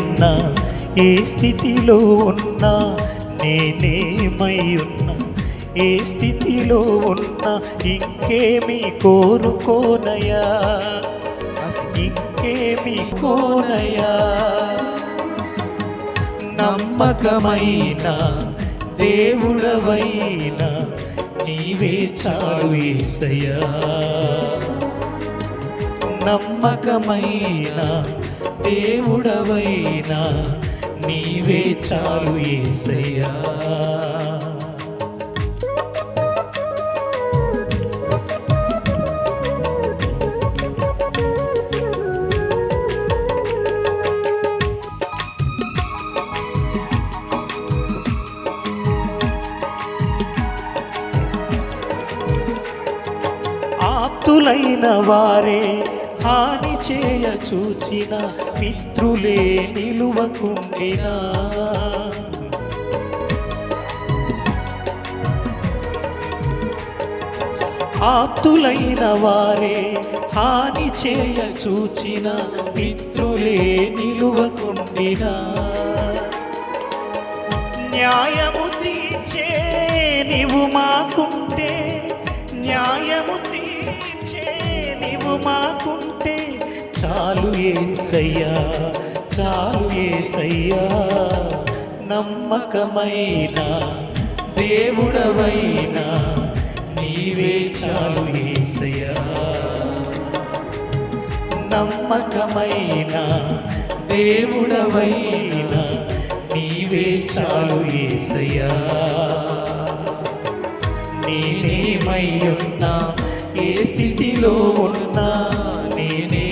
ఉన్నా ఏ స్థితిలో ఉన్నా నేనేమై ఉన్నా. ఏ స్థితిలో ఉన్నా ఇంకేమి కోరుకోనయా? ఇంకేమి కోనయా? నమ్మకమైన దేవుడవైనా నీవే చాలు ఏసయ్యా. నమ్మకమైన దేవుడవైనా నీవే చాలు ఏసయ్యా. ఆప్తులైన వారే హాని చేయ చూచిన మిత్రులే నిలువకుండినా. ఆప్తులైన వారే హాని చేయ చూచిన మిత్రులే నిలువకుండినా. న్యాయము తీర్చే నీవు మాకుంటే న్యాయము తీర్చే నీవు మాకుంటే చాలు ఏసయ్యా చాలు ఏసయ్యా నమ్మకమైన దేవుడవైన నీవే చాలు ఏసయ్యా. నమ్మకమైన దేవుడవైనా నీవే చాలు ఏసయ్యా. నేనేమై ఉన్నా ఏ స్థితిలో ఉన్నా నేనే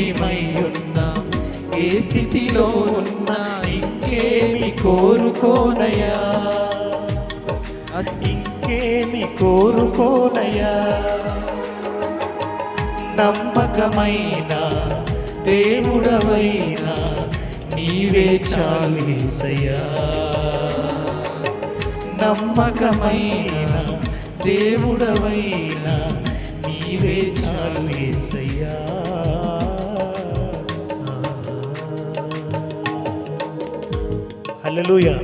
స్థితిలో ఉన్నా ఇంకేమి కోరుకోనయా ఇంకేమి కోరుకోనయా నమ్మకమైన దేవుడవైనా నీవే చాలేసయా నమ్మకమైన దేవుడవైనా నీవే హల్లెలూయా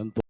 ఎంతో